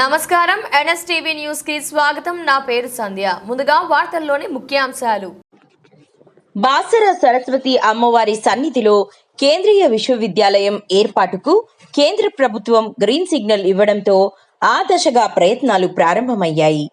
నమస్కారం. ఎన్ఎస్టీవీ న్యూస్కి స్వాగతం. నా పేరు సంధ్య. ముందుగా వార్తల్లోని ముఖ్యాంశాలు. బాసర సరస్వతి అమ్మవారి సన్నిధిలో కేంద్రీయ విశ్వవిద్యాలయం ఏర్పాటుకు కేంద్ర ప్రభుత్వం గ్రీన్ సిగ్నల్ ఇవ్వడంతో ఆ దశగా ప్రయత్నాలు ప్రారంభమయ్యాయి.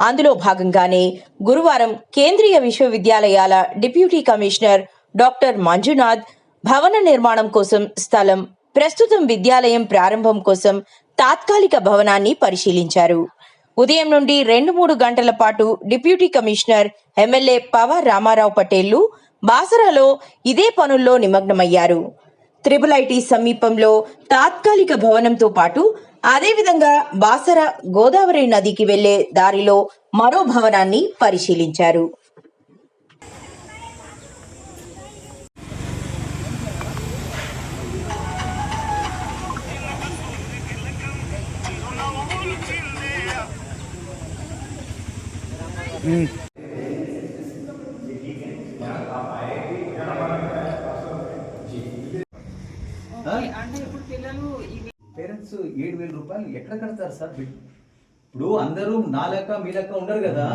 అందులో భాగంగానే గురువారం కేంద్రీయ విశ్వవిద్యాలయాల డిప్యూటీ కమిషనర్ డాక్టర్ మంజునాథ్ భవన నిర్మాణం కోసం స్థలం ప్రస్తుతం విద్యాలయం ప్రారంభం కోసం తాత్కాలిక భవనాన్ని పరిశీలించారు. ఉదయం నుండి రెండు మూడు గంటల పాటు deputy commissioner MLA Pawar Ramarao Patel బాసరాలో ఇదే పనుల్లో నిమగ్నమయ్యారు. త్రిబుల్ ఐటీ సమీపంలో తాత్కాలిక భవనంతో పాటు అదేవిధంగా బాసర గోదావరి నదికి వెళ్ళే దారిలో మరో భవనాన్ని పరిశీలించారు. పేరెంట్స్ ఏడు వేల రూపాయలు ఎక్కడ కడతారు సార్? ఇప్పుడు అందరూ నా లెక్క మీ లెక్క ఉండరు కదా?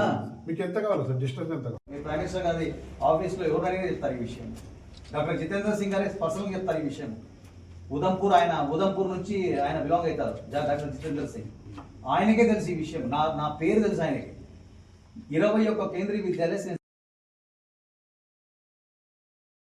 మీకు ఎంత కావాలి సార్? డిస్టెన్స్ ఎంత కావాలి? మీ ప్రైమ్ మినిస్టర్ గారి ఆఫీస్లో ఎవరైనా చెప్తారు ఈ విషయం. డాక్టర్ జితేంద్ర సింగ్ గారి పర్సనల్ చెప్తారు ఈ విషయం. ఉదంపూర్ ఆయన ఉదంపూర్ నుంచి ఆయన బిలాంగ్ అవుతారు. డాక్టర్ జితేందర్ సింగ్ ఆయనకే తెలుసు ఈ విషయం. నా నా పేరు తెలుసు ఆయనకి. ఇరవై ఒక్క కేంద్రీయ విద్యాలయ